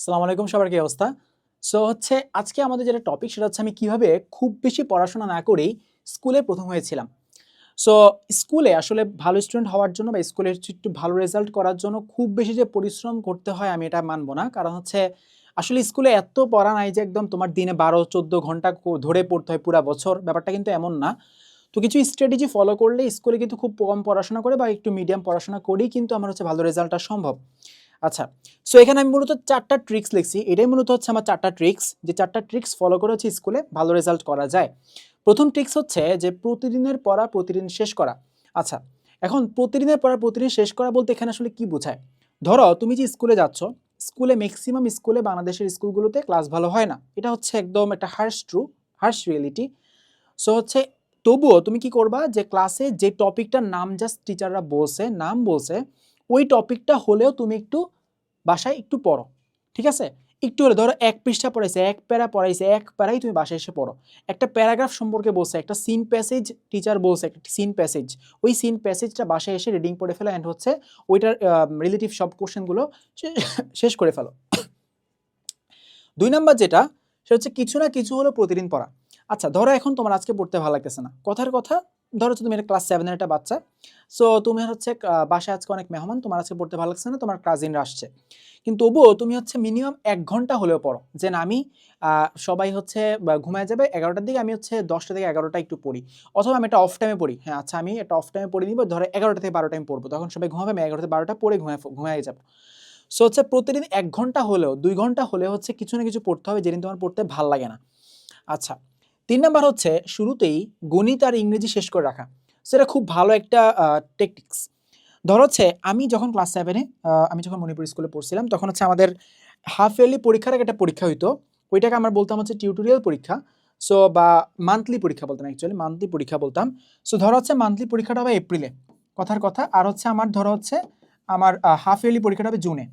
আসসালামু আলাইকুম, সবার কি অবস্থা? সো হচ্ছে আজকে আমাদের যেটা টপিক সেটা হচ্ছে আমি কীভাবে খুব বেশি পড়াশোনা না করেই স্কুলে প্রথম হয়েছিলাম। সো স্কুলে আসলে ভালো স্টুডেন্ট হওয়ার জন্য বা স্কুলে একটু ভালো রেজাল্ট করার জন্য খুব বেশি যে পরিশ্রম করতে হয় আমি এটা মানবো না। কারণ হচ্ছে আসলে স্কুলে এত পড়া নাই যে একদম তোমার দিনে বারো, চোদ্দ ঘণ্টা ধরে পড়তে হয় পুরা বছর, ব্যাপারটা কিন্তু এমন না। তো কিছু স্ট্র্যাটেজি ফলো করলে স্কুলে কিন্তু খুব কম পড়াশোনা করে বা একটু মিডিয়াম পড়াশোনা করেই কিন্তু আমার হচ্ছে ভালো রেজাল্টটা সম্ভব। আচ্ছা সো এখানে আমি মূলত চারটা ট্রিক্স লিখছি। এটাই মূলত হচ্ছে আমার চারটা ট্রিক্স যে চারটা ট্রিক্স ফলো করে হচ্ছে স্কুলে ভালো রেজাল্ট করা যায়। প্রথম ট্রিক্স হচ্ছে যে প্রতিদিনের পড়া, প্রতিদিন শেষ করা। আচ্ছা এখন প্রতিদিনের পড়া, প্রতিদিন শেষ করা বলতে এখানে আসলে কি বোঝায়? ধরো, তুমি যে স্কুলে যাচ্ছ স্কুলে ম্যাক্সিমাম স্কুলে বাংলাদেশের স্কুলগুলোতে ক্লাস ভালো হয় না। এটা হচ্ছে একদম একটা harsh true harsh reality so হচ্ছে তবুও তুমি কি করবা যে ক্লাসে যে টপিকটার নাম জাস্ট টিচাররা বলছে, নাম বলছে, ওই টপিকটা হলেও তুমি একটু বাসায় একটু পড়ো, ঠিক আছে? একটু হলে ধরো এক পৃষ্ঠা পড়াইছে, এক প্যারা পড়াইছে, এক প্যারাই তুমি বাসায় এসে পড়ো। একটা প্যারাগ্রাফ সম্পর্কে বলছে, একটা সিন প্যাসেজ টিচার বলছে, একটা সিন প্যাসেজ ওই সিন প্যাসেজটা বাসায় এসে রিডিং পড়ে ফেলো অ্যান্ড হচ্ছে ওইটার রিলেটিভ সব কোশ্চেনগুলো শেষ করে ফেলো। দুই নাম্বার যেটা সেটা হচ্ছে কিছু না কিছু হলো প্রতিদিন পড়া। আচ্ছা ধরো এখন তোমার আজকে পড়তে ভালো লাগতেছে না। কথার কথা ধরো তুমি একটা ক্লাস সেভেনের একটা বাচ্চা সো তুমি হচ্ছে বাসায় আজকে অনেক মেহমান, তোমার আজকে পড়তে ভালো লাগছে না, তোমার কাজিনরা আসছে। কিন্তু তবুও তুমি হচ্ছে মিনিমাম এক ঘণ্টা হলেও পড়ো। যে না, আমি সবাই হচ্ছে ঘুমায় যাবে এগারোটার দিকে, আমি হচ্ছে দশটা থেকে এগারোটা একটু পড়ি। অথবা আমি একটা অফ টাইমে পড়ি। হ্যাঁ আচ্ছা আমি একটা অফ টাইমে পড়ে নিব ধরো এগারোটা থেকে বারোটা আমি পড়ব। তখন সবাই ঘুমাবে, আমি এগারোটা থেকে বারোটা পড়ে ঘুমায় ঘুমায় যাব। সো হচ্ছে প্রতিদিন এক ঘণ্টা হলেও, দুই ঘণ্টা হলেও হচ্ছে কিছু না কিছু পড়তে হবে, যেদিন তোমার পড়তে ভালো লাগে না। আচ্ছা তিন নাম্বার হচ্ছে শুরুতেই গণিত আর ইংরেজি শেষ করে রাখা। সেটা খুব ভালো একটা টেকটিক্স ধর হচ্ছে আমি যখন ক্লাস সেভেনে আমি যখন মণিপুর স্কুলে পড়ছিলাম, তখন হচ্ছে আমাদের হাফ ইয়ারলি পরীক্ষার একটা পরীক্ষা হইতো। ওইটাকে আমরা বলতাম হচ্ছে টিউটোরিয়াল পরীক্ষা। সো বা মান্থলি পরীক্ষা বলতাম অ্যাকচুয়ালি মান্থলি পরীক্ষা বলতাম। সো ধরো হচ্ছে মান্থলি পরীক্ষাটা হবে এপ্রিলে কথার কথা, আর হচ্ছে আমার ধরো হচ্ছে, আমার হাফ ইয়ারলি পরীক্ষাটা হবে জুনে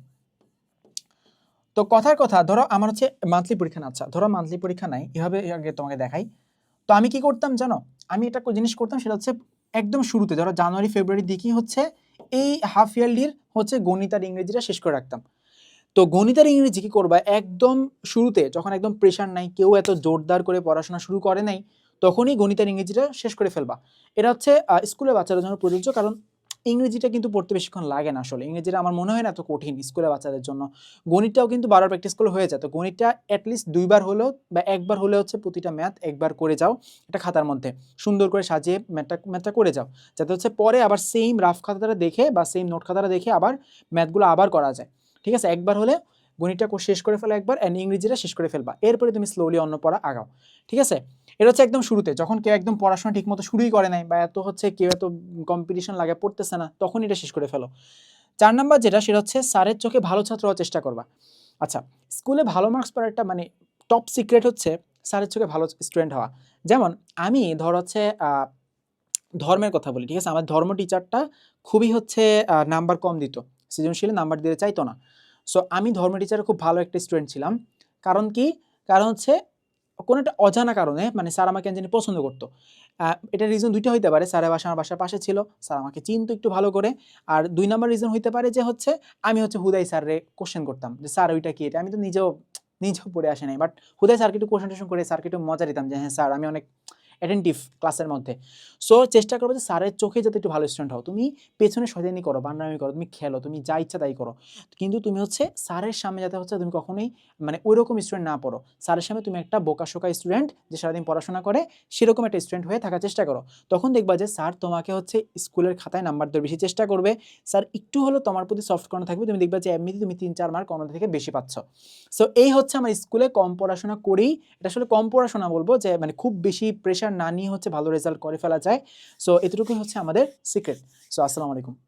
তো কথার কথা ধরো আমার হচ্ছে মান্থলি পরীক্ষা না আচ্ছা ধরো মান্থলি পরীক্ষা নাই এভাবে আগে তোমাকে দেখাই। তো আমি কি করতাম জানো? আমি কো- জিনিস করতাম সেটা হচ্ছে একদম শুরুতে ধরো জানুয়ারি ফেব্রুয়ারির দিকেই হচ্ছে এই হাফ ইয়ারলির হচ্ছে গণিত আর ইংরেজিটা শেষ করে রাখতাম। তো গণিত আর ইংরেজি কি করবা? একদম শুরুতে যখন একদম প্রেশার নাই কেউ এত জোরদার করে পড়াশোনা শুরু করে নাই তখনই গণিত আর ইংরেজিটা শেষ করে ফেলবা। এটা হচ্ছে আহ, স্কুলের বাচ্চাদের জন্য প্রযোজ্য কারণ ইংরেজিটা কিন্তু পড়তে বেশিক্ষণ লাগে না আসলে। ইংরেজিটা আমার মনে হয় না এত কঠিন স্কুলে বাচ্চাদের জন্য। গণিতটাও কিন্তু বারবার প্র্যাকটিস করলে হয়ে যায়। তো গণিতটা অ্যাটলিস্ট দুইবার হলেও বা একবার হলে হচ্ছে প্রতিটা ম্যাথ একবার করে যাও এটা খাতার মধ্যে। সুন্দর করে সাজিয়ে ম্যাথটা ম্যাথটা করে যাও। যাতে হচ্ছে পরে আবার সেম রাফ খাতাটা দেখে বা সেম নোট খাতাটা দেখে আবার ম্যাথগুলো আবার করা যায়। ঠিক আছে? একবার হলে গণিতটা শেষ করে ফেলো একবার অ্যান্ড ইংরেজিটা শেষ করে ফেলবা। এরপরে তুমি স্লোলি অন্য পড়া আগাও। ঠিক আছে? এটা হচ্ছে একদম শুরুতে। যখন কেউ একদম পড়াশোনা ঠিকমতো শুরুই করে নাই বা এত হচ্ছে কেউ এত কম্পিটিশন লাগে পড়তেছে না, তখন এটা শেষ করে ফেলো। চার নাম্বার যেটা, সেটা হচ্ছে স্যারের চোখে ভালো ছাত্র হওয়ার চেষ্টা করবা। আচ্ছা স্কুলে ভালো মার্কস পাওয়ার একটা মানে টপ সিক্রেট হচ্ছে স্যারের চোখে ভালো স্টুডেন্ট হওয়া। যেমন, আমি ধর হচ্ছে ধর্মের কথা বলি, ঠিক আছে? আমার ধর্ম টিচারটা খুবই হচ্ছে নাম্বার কম দিত। সৃজনশীলে নাম্বার দিতে চাইতো না। সো আমি ধর্ম টিচারের খুব ভালো একটা স্টুডেন্ট ছিলাম। কারণ কি? কারণ হচ্ছে, কোনো একটা অজানা কারণে মানে স্যার আমাকে জানি পছন্দ করতো। এটা রিজন দুইটা হইতে পারে। স্যারের বাসা আমার বাসার পাশে ছিল। স্যার আমাকে চিনতো একটু ভালো করে। আর দুই নম্বর রিজন হইতে পারে যে হচ্ছে, আমি হচ্ছে হুদাই স্যাররে কোশ্চেন করতাম যে স্যার ওইটা কি এটা? আমি তো নিজেও নিজেও পড়ে আসে নাই। বাট হুদাই স্যারকে একটু কোশ্চেন টোশন করে স্যারকে একটু মজা দিতাম যে হ্যাঁ স্যার আমি অনেক অ্যাটেন্টিভ ক্লাসের মধ্যে। সো চেষ্টা করব যে স্যারের চোখে যাতে একটু ভালো স্টুডেন্ট হও। তুমি পেছনে সজানি করো বান্নামি করো, তুমি খেলো, তুমি যা ইচ্ছা তাই করো। কিন্তু তুমি হচ্ছে স্যারের সামনে যাতে হচ্ছে তুমি কখনোই মানে ওই রকম স্টুডেন্ট না পড়ো। স্যারের সামনে তুমি একটা বোকাশোকা স্টুডেন্ট যে সারাদিন পড়াশোনা করে, সেরকম একটা স্টুডেন্ট হয়ে থাকার চেষ্টা করো। তখন দেখবা যে স্যার তোমাকে হচ্ছে স্কুলের খাতায় নাম্বার দেওয়ার বেশি চেষ্টা করবে। স্যার একটু হলো তোমার প্রতি সফট কর্নার থাকবে। তুমি দেখবা যে এমনিতে তুমি তিন চার মার্ক অন্য থেকে বেশি পাচ্ছ। সো এই হচ্ছে আমার স্কুলে কম পড়াশোনা করেই, এটা আসলে কম পড়াশোনা বলব যে মানে খুব বেশি প্রেশার না নিয়ে হচ্ছে ভালো রেজাল্ট করে ফেলা যায়। সো এতটুকুই হচ্ছে আমাদের সিক্রেট সো আসসালামু আলাইকুম।